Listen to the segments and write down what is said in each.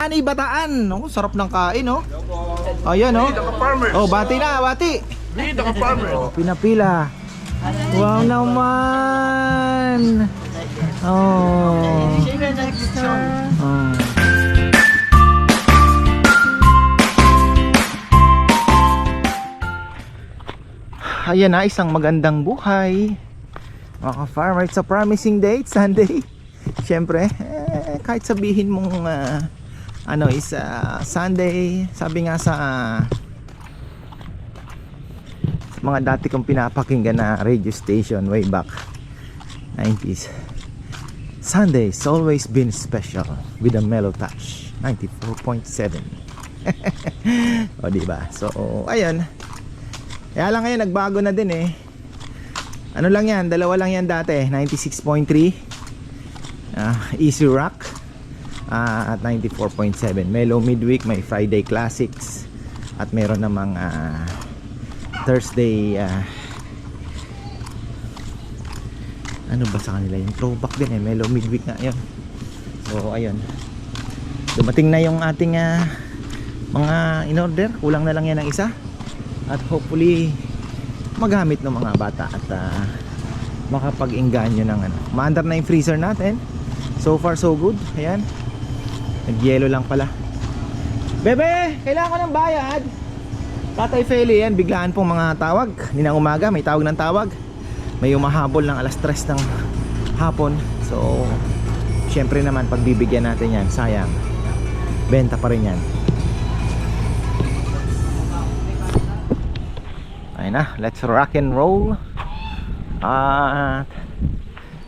Ani Bataan. Oh, sarap ng kain, oh. Ayan, oh. Oh, bati na, bati. Oh, pinapila. Wow naman. Oh. Oh. Ayan na, isang magandang buhay. Mga ka-farmer, it's a promising day, it's Sunday. Siyempre, eh, kahit sabihin mong ah, ano is ah, Sunday, sabi nga sa ah, mga dati kong pinapakinggan na radio station way back 90s. Sunday's always been special with a mellow touch. 94.7. o diba? So, ayun. Kaya lang ngayon nagbago na din eh. Ano lang yan, dalawa lang yan dati, 96.3 ah, Easy Rock ah, at 94.7 Mellow Midweek, may Friday Classics at meron namang ah, Thursday ah, ano ba sa kanila yung throwback din eh, Mellow Midweek nga yun so ayun dumating na yung ating ah, mga in order, kulang na lang yan ng isa at hopefully magamit ng mga bata at uh, makapag-inganyo ng ano. Maandar na yung freezer natin. So far so good. Ayan. Nagyelo lang pala. Bebe, kailangan ko ng bayad. Tatay Feli yan, biglaan pong mga tawag. Ninang umaga, may tawag ng tawag. May umahabol ng alas 3 ng hapon. So, syempre naman pagbibigyan natin yan, sayang. Benta pa rin yan. Ayun na, let's rock and roll. At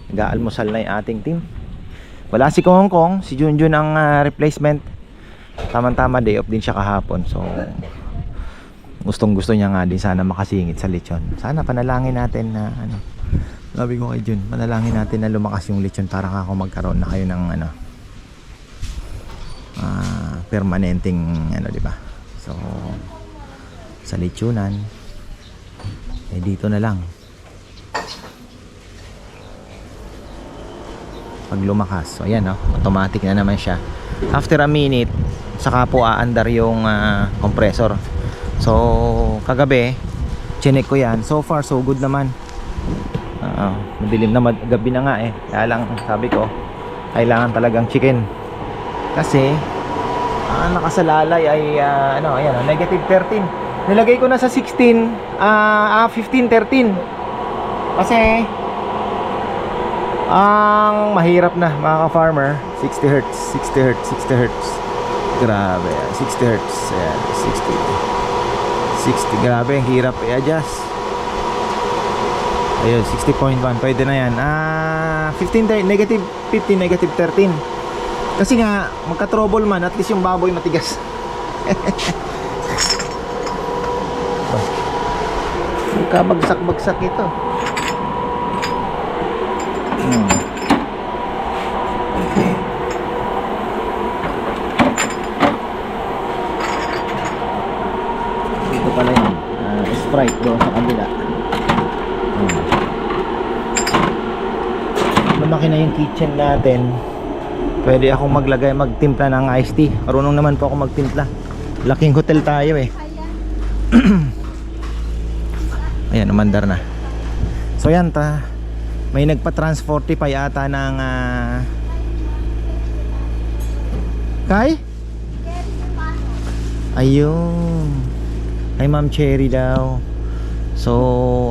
nag-aalmusal na yung ating team. Wala si Kong Kong, si Junjun ang ah, replacement. Tama-tama day off din siya kahapon. So gustong gusto niya nga din sana makasingit sa lechon. Sana panalangin natin na ano. Sabi ko kay Jun, panalangin natin na lumakas yung lechon para ako magkaroon na kayo ng ano ah, permanenteng ano, di ba? So sa lechonan eh dito na lang pag lumakas. So ayan no? Automatic na naman siya. After a minute saka po aandar yung ah, compressor. So kagabi chinek ko yan. So far so good naman. Oo, madilim na mad- gabi na nga eh. Kaya lang sabi ko kailangan talagang chicken. Kasi ah, nakasalalay ay ah, ano ayan negative 13 nilagay ko na sa 16 ah ah, 15 13 kasi ang mahirap na mga ka-farmer. 60 hertz 60 hertz 60 hertz. Grabe 60 hertz ayan 60 60 grabe ang hirap i-adjust. Ayun 60.1 pwede na yan. Ah 15 ter- negative 15 negative 13 kasi nga magka-trouble man at least yung baboy matigas. Kabagsak-bagsak ito. Hmm. Okay. Dito pala yun. Ah, Sprite doon sa kabila. Hmm. Lumaki na yung kitchen natin. Pwede akong maglagay, magtimpla ng iced tea. Marunong naman po ako magtimpla. Laking hotel tayo eh. Ayan, umandar na. So yan ta. May nagpa-transporty pa yata ng ah, Kay? Ayun. Kay Ma'am Cherry daw. So,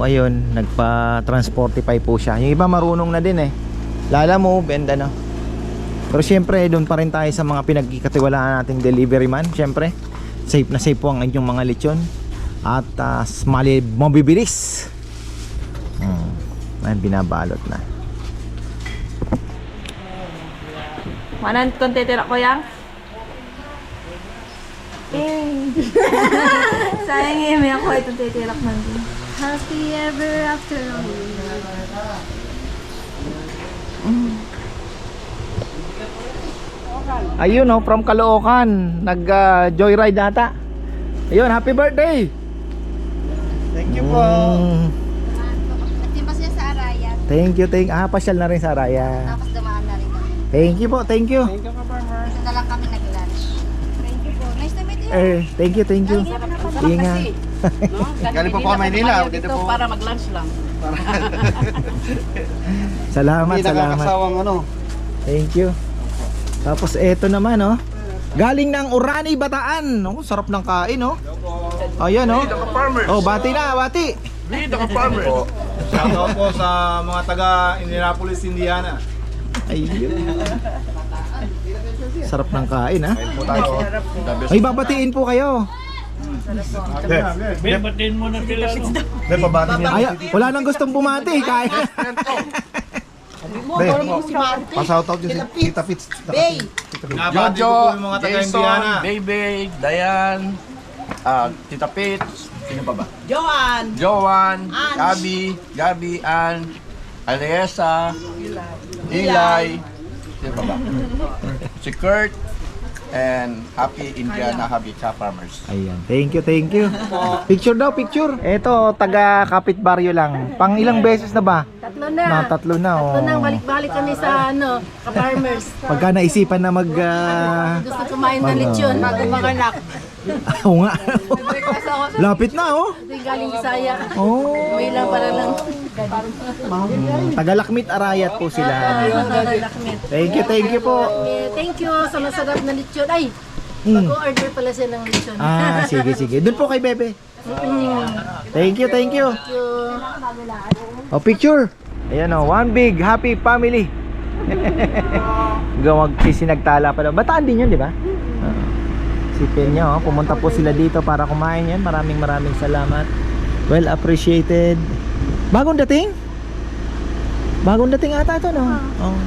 ayun, nagpa-transportify po siya. Yung iba marunong na din eh. Lala mo, benda na. Pero syempre, doon pa rin tayo sa mga pinagkikatiwalaan nating delivery man. Syempre, safe na safe po ang inyong mga lechon at uh, mali mabibilis. Ayan, binabalot na. Manan kung titira ko yang? Eh. Sayang eh, may ako itong titirak man din. Happy ever after ayun oh from Caloocan. Nag uh, joyride nata ayun happy birthday! Thank you po. At pa siya sa Arayat. Thank you thank ah pasyal na rin sa Araya Tapos dumaan na rin kami. thank you po thank you Dito na lang kami nag-lunch. Eh, thank you, thank you. Inga. Galing po po kami Maynila. Dito po. para mag-lunch lang. Salamat, Hindi salamat. nakakasawang ano. Thank you. Tapos eto naman oh. Galing ng Urani Bataan. Oh, sarap ng kain oh. Ayan oh. Oh, bati na, bati. Shout out po sa mga taga Indianapolis, Indiana. Ayun. Sarap ng kain ha. Po tayo. Ay, babatiin po kayo. Bebatin mo na sila. Be, pabati niya. Ay, wala nang gustong bumati. Kain. Be, pa-shout out niyo si Tita Fitz. Bay. Po taga Indiana. Baby, Dayan, ah, Tita Pits, sino pa ba? Joan! Joan, Gabi, Gabi, Ann, Aliesa, Eli, sino pa ba? si Kurt, and Happy Indiana Habitat Farmers. Ayan. Thank you, thank you. Picture daw, picture. Eto, taga Kapit Baryo lang. Pang ilang beses na ba? Tatlo na. Na, tatlo na. Oh. Tatlo nang balik-balik kami sa ano, ka-farmers. Pagka naisipan na mag... ah, Gusto kumain ng lechon bago manganak. Oo nga. Lapit na oh. Yung galing Bisaya. Oh. Uwi lang para lang. Tagalakmit Arayat po sila. Nakakmit. Thank you, thank you po. Eh, Thank you sa masarap na lechon. Ay, Hmm. mag-order pala siya ng lechon. Ah, sige, sige. Doon po kay Bebe. Mm. Thank you, thank you. Thank you. Oh, picture. Ayan oh, one big happy family. Gawag sinagtala pala. Bataan din yun, di ba? Ah. Sipin nyo, oh, pumunta po sila dito para kumain yan. Maraming maraming salamat. Well appreciated. Bagong dating? Bagong dating ata ito, no? Oh.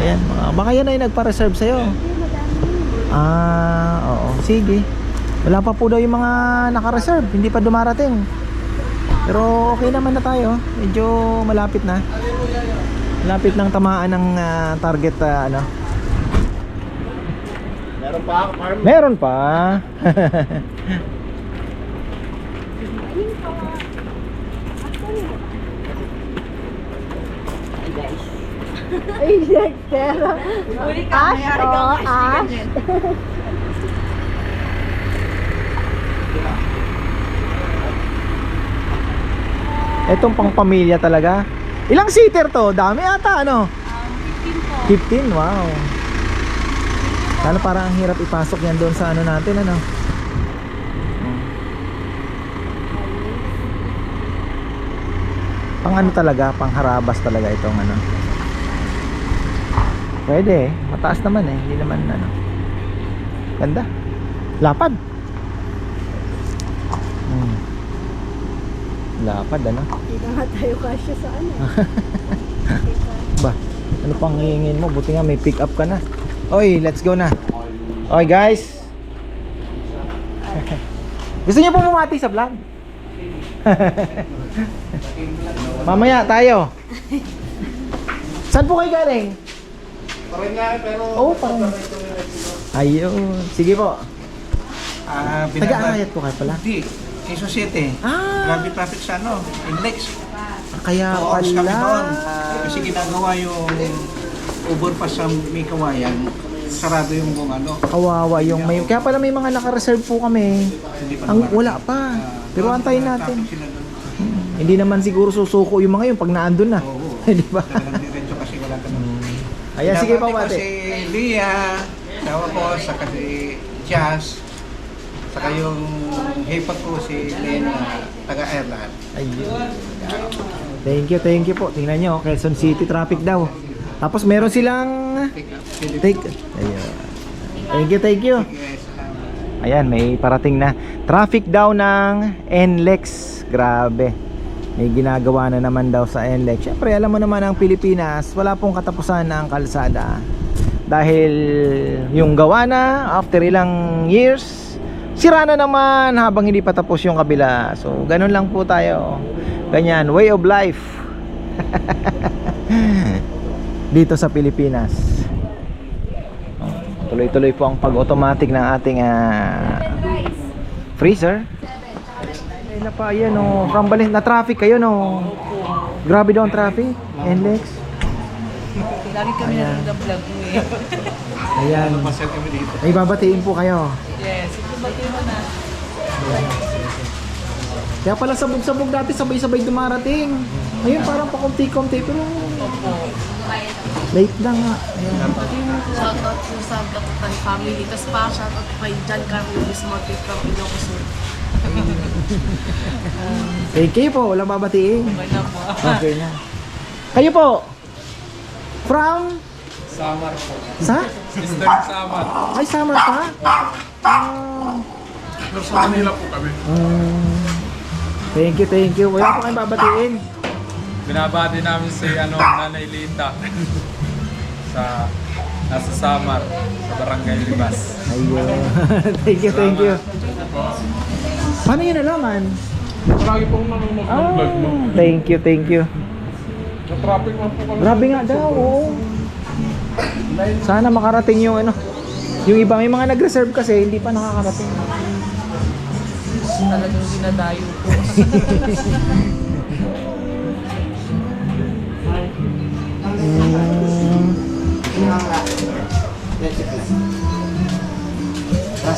Ayan, mga- baka yan ay nagpa-reserve sa'yo. Ah, oo. Sige. Wala pa po daw yung mga naka-reserve. Hindi pa dumarating. Pero okay naman na tayo. Medyo malapit na. Malapit ng tamaan ng ah, target ah, ano. Meron pa, Marm. Meron pa. Ay, pero. Ash, oh, Ash. Itong pang pamilya talaga. Ilang seater to? Dami ata ano? 15 wow. Sana parang ang hirap ipasok yan doon sa ano natin ano. Pang ano talaga, pang harabas talaga itong ano. Pwede eh, mataas naman eh, hindi naman ano. Ganda. Lapad. Hmm. Lapad ano. Hindi na nga tayo kasya sa ano. Ba, ano pang hihingin mo? Buti nga may pick up ka na. Oy, let's go na. Oy, guys. Gusto niyo po bumati sa vlog? Mamaya tayo. Saan po kayo galing? Parang nga, pero... Oh, parang. Ayun. Sige po. Ah, Taga-arayat po kayo pala. Hindi. Quezon City. Ah, Grabe traffic sa ano, index. kaya Oo, kami pala. Kasi ginagawa yung overpass sa may kawayan. Sarado yung kung ano. Kawawa yung may... Kaya pala may mga naka-reserve po kami. Hindi pa Ang naman. wala pa. Pero antayin natin. Sila doon. Hindi naman siguro susuko yung mga yun pag naandun na. Oo. Di ba? Talagang diretso kasi wala ka naman. Ayan, sige pa ko mate. Si Lia, tawa ko, saka si Jazz, saka yung hipa ko si Lena, taga-Ireland. Ayun. Thank you, thank you po. Tingnan nyo, Quezon City traffic daw. Tapos meron silang Take. Ayun. Thank you, thank you. Ayan, may parating na traffic daw ng NLEX. Grabe. May ginagawa na naman daw sa NLEX. Siyempre, alam mo naman ang Pilipinas, wala pong katapusan ang kalsada. Dahil yung gawa na, after ilang years, sira na naman habang hindi pa tapos yung kabila. So, ganun lang po tayo. Ganyan, way of life. Dito sa Pilipinas. Tuloy-tuloy po ang pag-automatic ng ating ah, freezer. Ay na pa, ayan o. From Balen, na traffic kayo no. Grabe daw ang traffic. NLEX. Lagi kami nanonood ng vlog mo eh. Ayan. Ay, babatiin po kayo. Yes, batiin mo na. Kaya pala sabog-sabog dati sabay-sabay dumarating. Ngayon parang pakunti-kunti pero late lang nga. Ayan. Shoutout po sa Gatutan family. Tapos pa, shoutout kay John Carlo Bismarck from Ilocos Sur. Thank you po, walang babatiin. Okay na po. Okay na. Kayo po? From? Samar po. Sa? Sister Samar. Ay, summer pa? Ah. Sa Manila po kami. Mm. Thank you, thank you. Wala po kayong babatiin. Binabati namin si ano, Nanay Lita sa nasa Samar, sa Barangay Libas. Ayun. thank you, thank you. Paano yun nalaman? Marami pong nanonood ng Ah, vlog mo. thank you, thank you. Na-traffic man po kami. Grabe nga daw, oo. Sana makarating yung ano. Yung iba, may mga nag-reserve kasi, hindi pa nakakarating. Talagang dinadayo po.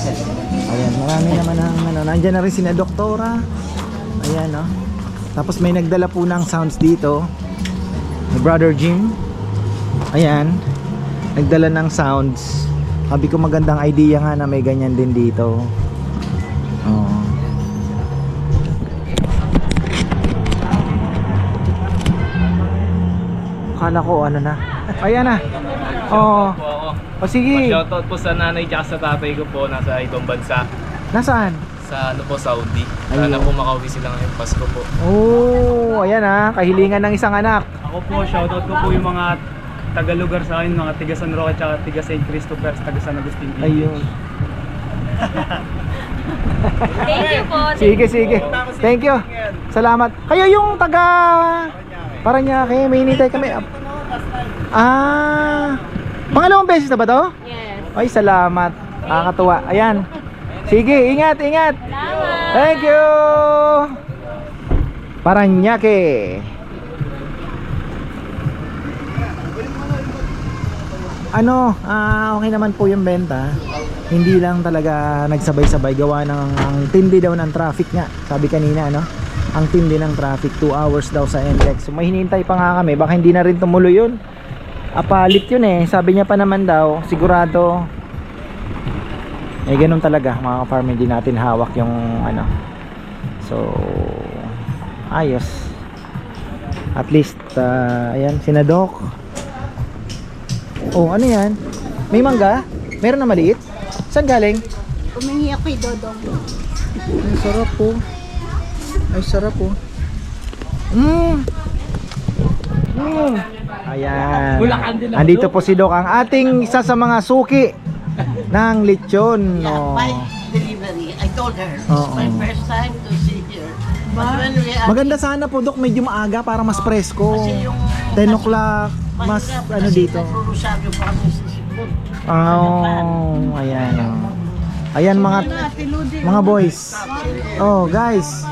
Ayan, marami naman ang ano. Nandiyan na rin sina doktora. Ayan, no. Tapos may nagdala po ng sounds dito. Ni Brother Jim. Ayan. Nagdala ng sounds. Sabi ko magandang idea nga na may ganyan din dito. Oh. Akala ko ano na. Ayan na. Oo. Ako. O sige. Shoutout po sa nanay at sa tatay ko po nasa ibang bansa Nasaan? sa ano po Saudi. Ayun. Sana po makauwi sila ngayong Pasko po. Oh, ayan ah, kahilingan ng isang anak. Ako po, shoutout ko po yung mga taga-lugar sa akin, mga tiga San Roque at tiga St. Christopher, taga San Agustin. Ayun. Thank you po. Sige, sige. Thank you. Salamat. Kayo yung taga Paranaque, may hinintay kami. Ah. Pangalawang beses na ba to? Yes. Ay, salamat. Nakakatuwa. Ayan. Sige, ingat, ingat. Salamat. Thank you. Paranaque. Ano, ah, okay naman po yung benta. Hindi lang talaga nagsabay-sabay gawa ng ang tindi daw ng traffic nga. Sabi kanina, ano? Ang tindi ng traffic, 2 hours daw sa NLEX. So, may hinintay pa nga kami. Baka hindi na rin tumuloy yun. Apalit yun eh. Sabi niya pa naman daw, sigurado. Eh ganun talaga. Mga farm hindi natin hawak yung ano. So ayos. At least uh, ayan sinadok oh ano yan? May mangga? Meron na maliit? Saan galing? Umingi ako kay Dodong. ay sarap po ay sarap po mm. Mm. Ayan. Andito po si Doc, ang ating isa sa mga suki ng lechon. Oh. by delivery. I told her, it's Oo. my first time to see here. But when we are Maganda sana po Dok, medyo maaga para mas presko. Kasi yung- 10 o'clock, mas ano kasi dito. nagrurusado pa kami sa sipon. Oh, ayan. oh. Ayan mga mga boys. Oh, guys.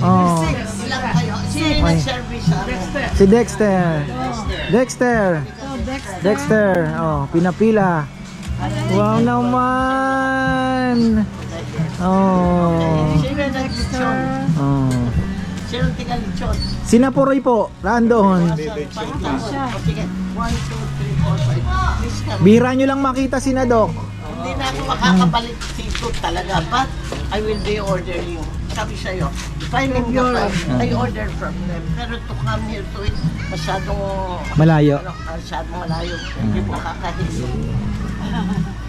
Oh, Ilang kayo? Sino yung amin? si Dexter. Dexter. Dexter. Oh, pinapila. Wow naman. Oh. Oh. Sinapuroy po, randon. Bira nyo lang makita si Nadok. Hindi na ako makakabalik dito talaga, but I will be ordering. Sabi sa'yo, the phone, I order from them. Pero to come here to it, masyadong, Malayo. ano, masyadong malayo. Hindi mo kakahiso.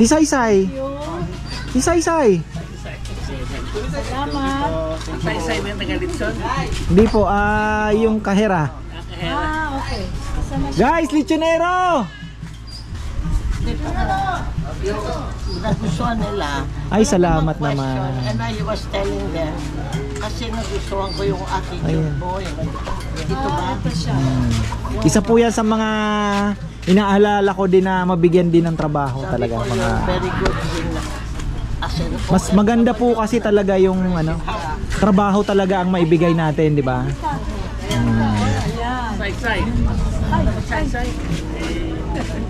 Si Saysay. Si Saysay. Say-say mo yung taga-lechon? Hindi po, ah, yung kahera. Ah, okay. Guys, lechonero! Nagustuhan nila. Ay, salamat naman. And I was telling them, kasi nagustuhan ko yung aking Ayan. boy. Ito ba? Isa po yan sa mga inaalala ko din na mabigyan din ng trabaho Sabi talaga. ko, Mga, you're very good in as a mas maganda po kasi talaga yung ano, trabaho talaga ang maibigay natin, di ba?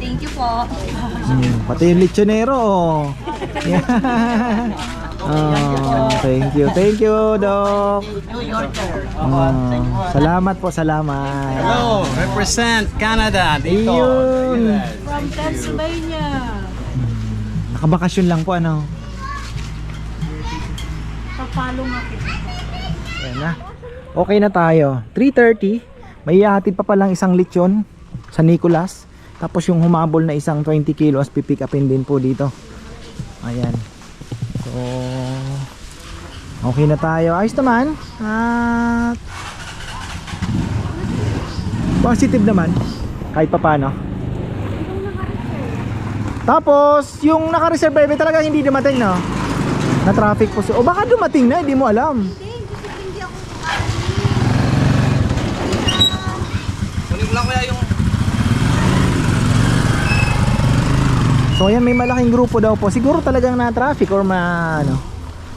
Thank you po. Hmm, pati yung lechonero. oh. Yeah. Oh, thank you. Thank you, Doc. Do your turn. Oh, salamat po, salamat. Hello, represent Canada dito. Ayun. From Pennsylvania. Nakabakasyon lang po, ano? Papalo nga kita. Ayan na. Okay na tayo. 3.30. May ihatid pa palang isang lechon sa Nicolas. Tapos yung humabol na isang 20 kilos, pipick upin din po dito. Ayan. So, okay na tayo. Ayos naman. At positive naman. Kahit pa paano. Tapos, yung naka-reserve baby talaga hindi dumating, no? Na traffic po. O baka dumating na, hindi mo alam. Kunin ko lang kaya So ayan may malaking grupo daw po. Siguro talagang na traffic or ma ano.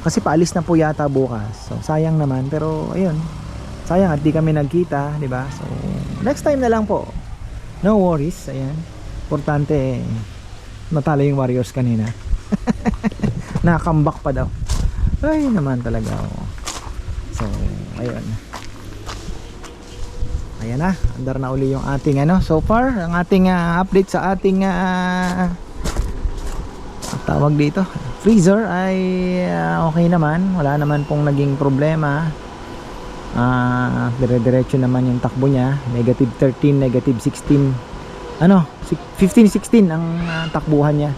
Kasi paalis na po yata bukas. So sayang naman pero ayun. Sayang at di kami nagkita, di ba? So next time na lang po. No worries, ayan. Importante natalo yung Warriors kanina. Nakakambak pa daw. Ay naman talaga. Oh. So ayun. Ayan na, andar na uli yung ating ano so far, ang ating ah, update sa ating ah, tawag dito. Freezer ay ah, okay naman. Wala naman pong naging problema. Ah dire-diretso naman yung takbo niya. Negative 13 negative 16 ano? Si- 15 16 ang ah, takbuhan niya.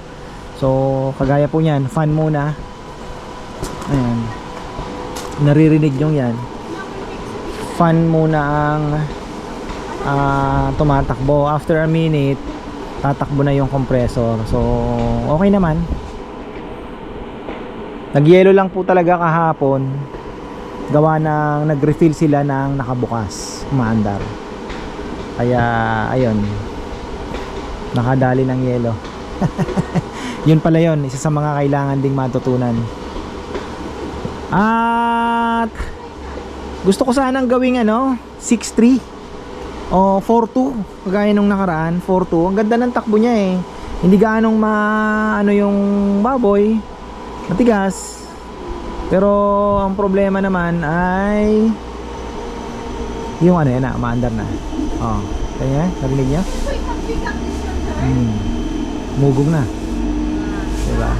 So kagaya po niyan fan muna. Ayan. Naririnig nyo yan. Fan muna ang ah, tumatakbo. After a minute tatakbo na yung compressor. So okay naman nagyelo lang po talaga kahapon. Gawa ng nag-refill sila ng nakabukas umaandar. Kaya ayun. Nakadali ng yelo. Yun pala yun isa sa mga kailangan ding matutunan. At gusto ko sanang gawing ano 6-3 o 4-2 kagaya nung nakaraan 4-2 ang ganda ng takbo niya eh. Hindi gaanong ma ano yung baboy matigas pero ang problema naman ay yung ano yan na umaandar na oh kanya narinig niya hmm. mugong na diba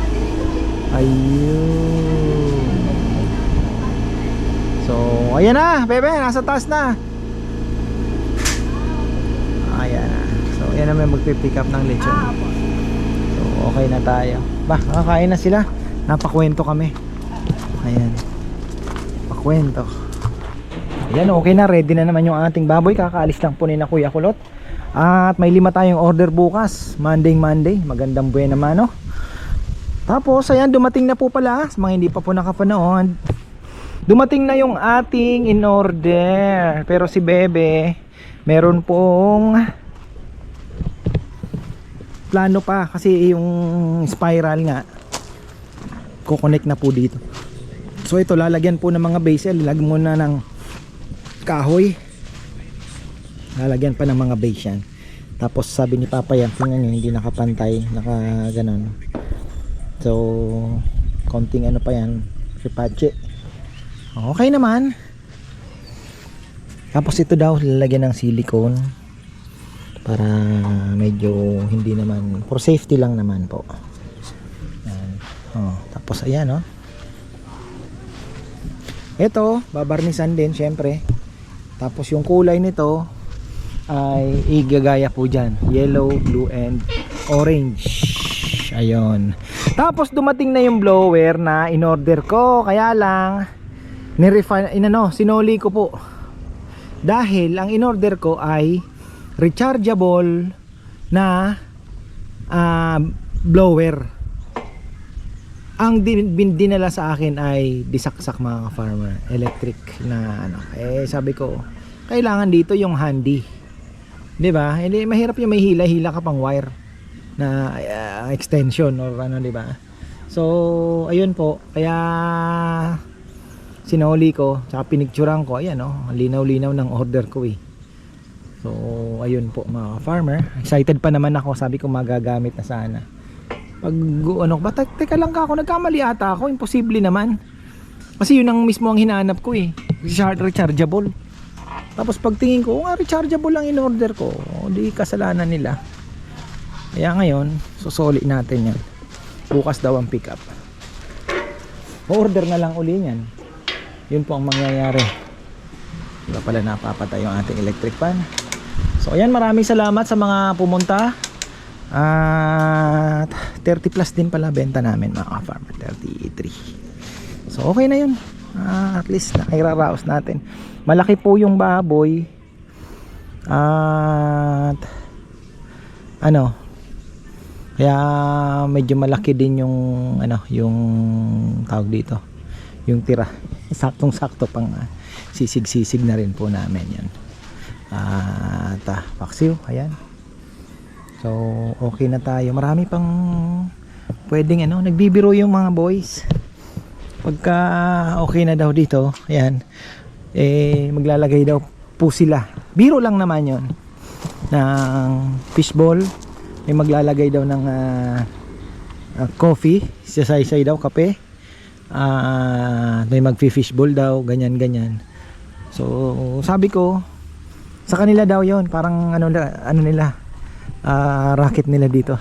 ayun so ayan na bebe nasa taas na Ayan na. So, yan naman magpipick up ng lechon. So, okay na tayo. Bah, nakakain na sila. Napakwento kami. Ayan. Pakwento. Ayan, okay na. Ready na naman yung ating baboy. Kakaalis lang po ni na Kuya Kulot. At may lima tayong order bukas. Monday, Monday. Magandang buwan naman, no? Tapos, ayan, dumating na po pala. Mga hindi pa po nakapanood. Dumating na yung ating in order. Pero si Bebe, meron pong plano pa kasi yung spiral nga kukonek na po dito. So ito lalagyan po ng mga base lalagyan muna ng kahoy. Lalagyan pa ng mga base yan. Tapos sabi ni Papa yan tingnan nyo hindi nakapantay naka ganon. So konting ano pa yan ripache okay naman. Tapos ito daw lalagyan ng silicone. Para medyo hindi naman for safety lang naman po. Oh, tapos ayan oh. Ito, babarnisan din syempre. Tapos yung kulay nito ay igagaya po diyan, yellow, blue and orange. Ayun. Tapos dumating na yung blower na in-order ko, kaya lang ni-refine inano, sinoli ko po dahil ang in-order ko ay rechargeable na ah, blower ang din, bin- dinala sa akin ay disaksak mga farmer electric na ano. Eh sabi ko kailangan dito yung handy. 'di ba? Hindi mahirap yung may hila hila ka pang wire na ah, extension or ano 'di ba? So ayun po. Kaya sinoli ko tsaka pinicturean ko. Ayan oh linaw linaw ng order ko eh. So, ayun po mga farmer. Excited pa naman ako. Sabi ko magagamit na sana. Pag ano, ba teka lang ka ako nagkamali ata ako. Imposible naman. Kasi yun ang mismo ang hinahanap ko eh. Recharge- Rechargeable. Tapos pagtingin ko, oh, nga rechargeable lang in order ko. O, di kasalanan nila. Kaya ngayon, susoli natin yan. Bukas daw ang pick up. order na lang uli yan. Yun po ang mangyayari. Diba pala napapatay yung ating electric fan. So ayan, maraming salamat sa mga pumunta. At 30 plus din pala benta namin mga farmer 33. So okay na yun. Ah, at least nairaraos natin. Malaki po yung baboy. At ano, kaya medyo malaki din yung ano, yung tawag dito. Yung tira. Saktong-sakto pang ah, sisig-sisig na rin po namin 'yan. At ah, paksiw, ayan. So, okay na tayo. Marami pang pwedeng ano, nagbibiro yung mga boys. Pagka okay na daw dito, ayan. Eh maglalagay daw po sila. Biro lang naman 'yon. ng fishball may maglalagay daw ng ah, ah, coffee sasaysay daw kape Ah, may magfi-fishball daw ganyan ganyan so sabi ko sa kanila daw yon parang ano, ano nila ah, racket nila dito.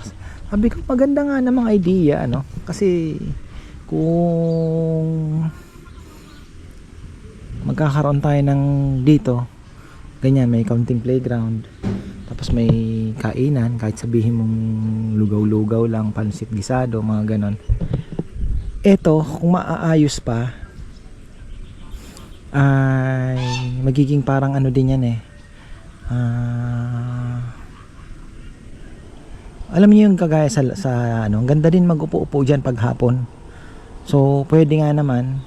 Sabi ko maganda nga namang idea ano? Kasi kung magkakaroon tayo ng dito ganyan may counting playground tapos may kainan kahit sabihin mong lugaw-lugaw lang pansit gisado mga ganon. Eto kung maaayos pa ay magiging parang ano din yan eh. Ah, alam niyo yung kagaya sa, sa ano ang ganda din mag-upo-upo dyan pag hapon. So pwede nga naman.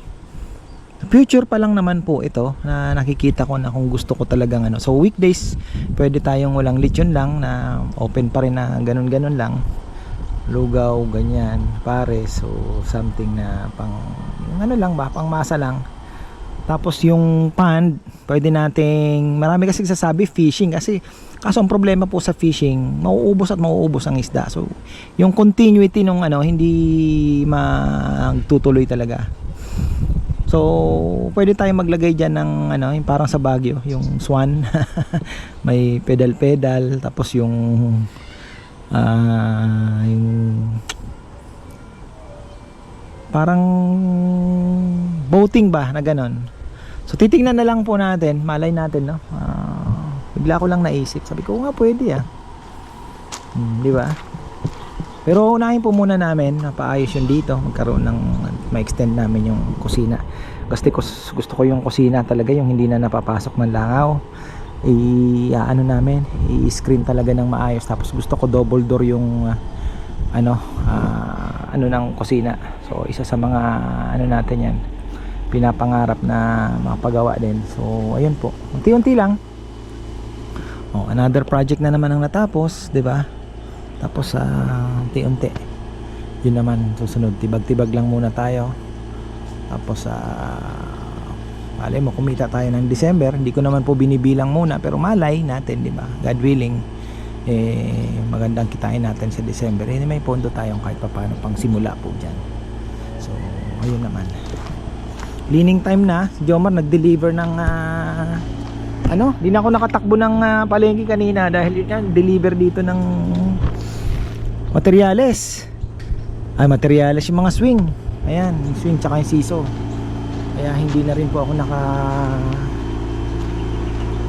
Future pa lang naman po ito na nakikita ko na kung gusto ko talagang ano. So weekdays pwede tayong walang lechon lang na open pa rin na ganun ganun lang. Lugaw ganyan pare so something na pang ano lang ba pang masa lang tapos yung pond pwede nating marami kasi sasabi fishing kasi kaso ang problema po sa fishing mauubos at mauubos ang isda so yung continuity nung ano hindi magtutuloy talaga So, pwede tayong maglagay diyan ng ano, yung parang sa Baguio, yung swan. May pedal-pedal tapos yung ah yung parang boating ba na ganon. So, titingnan na lang po natin, malay natin, no. Ah, bigla ko lang naisip. Sabi ko, "Oo nga pwede ah. Hmm, di ba? Pero unahin po muna namin na paayos yun dito. Magkaroon ng, ma-extend namin yung kusina. Kasi gusto ko yung kusina talaga, yung hindi na napapasok ng langaw. I, ano namin, i-screen talaga ng maayos. Tapos gusto ko double door yung, ah, ano, ah, ano ng kusina. So, isa sa mga, ano natin yan, pinapangarap na makapagawa din. So, ayun po. Unti-unti lang. Oh, another project na naman ang natapos, 'di ba? Tapos sa unti-unti. Yun naman susunod, tibag-tibag lang muna tayo. Tapos sa malay mo kumita tayo ng December, hindi ko naman po binibilang muna pero malay natin, 'di ba? God willing eh magandang kitain natin sa December. Eh may pondo tayong kahit papaano pang simula po diyan. So, ayun naman. Cleaning time na, si Jomar nag-deliver ng ah, ano, di na ako nakatakbo ng ah, palengke kanina dahil yun yan, deliver dito ng materyales. Ay, materyales yung mga swing. Ayan, yung swing tsaka yung siso. Kaya hindi na rin po ako naka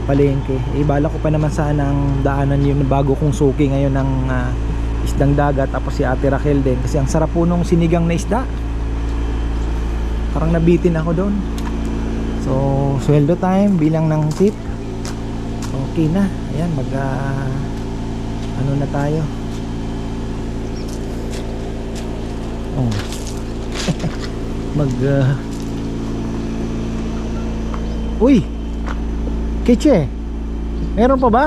palengke. Eh, bala ko pa naman sana ang daanan yung bago kong suki ngayon ng ah, isdang dagat tapos si Ate Raquel din kasi ang sarap po nung sinigang na isda. Parang nabitin ako doon. So, sweldo time bilang ng tip. Okay na. Ayan, mag ah, ano na tayo. Oh. mag ah, Uy! Keche! Meron pa ba?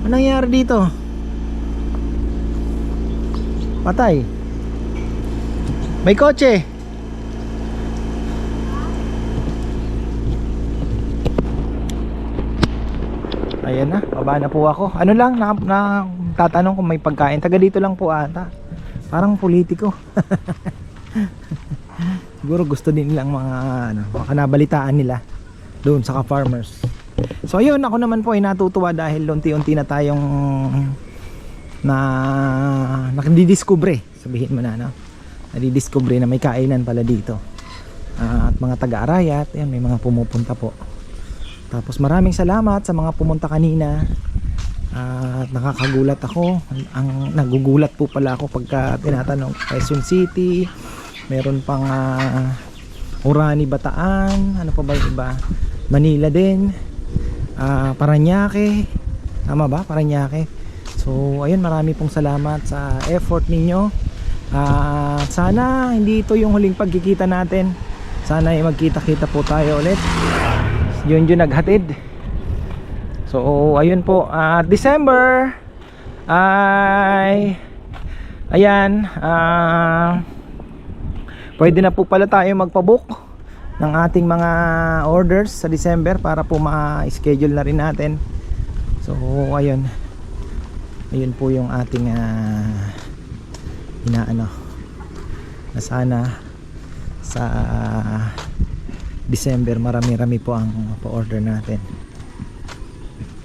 Anong nangyari dito? Patay. May kotse. Ayan na, baba na po ako. Ano lang, na, na tatanong kung may pagkain. Taga dito lang po ata. Parang politiko. Siguro gusto din nilang mga ano, nabalitaan nila doon sa ka-farmers. So ayun, ako naman po ay natutuwa dahil unti-unti na tayong na nakadidiscover sabihin mo na no nadidiscover na may kainan pala dito Ah, at mga taga-arayat yan may mga pumupunta po tapos maraming salamat sa mga pumunta kanina at nakakagulat ako ang, nagugulat po pala ako pagka tinatanong Quezon City meron pang ah, Orani Bataan ano pa ba yung iba Manila din ah, Paranaque tama ba Paranaque So, ayun, marami pong salamat sa effort ninyo. At sana hindi ito yung huling pagkikita natin. Sana ay magkita-kita po tayo ulit. Yun yung naghatid. So, ayun po. At December ay ayan, ah pwede na po pala tayo magpabook ng ating mga orders sa December para po ma-schedule na rin natin. So, ayun ayun po yung ating uh, inaano na sana sa December marami-rami po ang pa-order natin.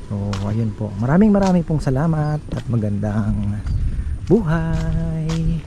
So ayun po. Maraming maraming pong salamat at magandang buhay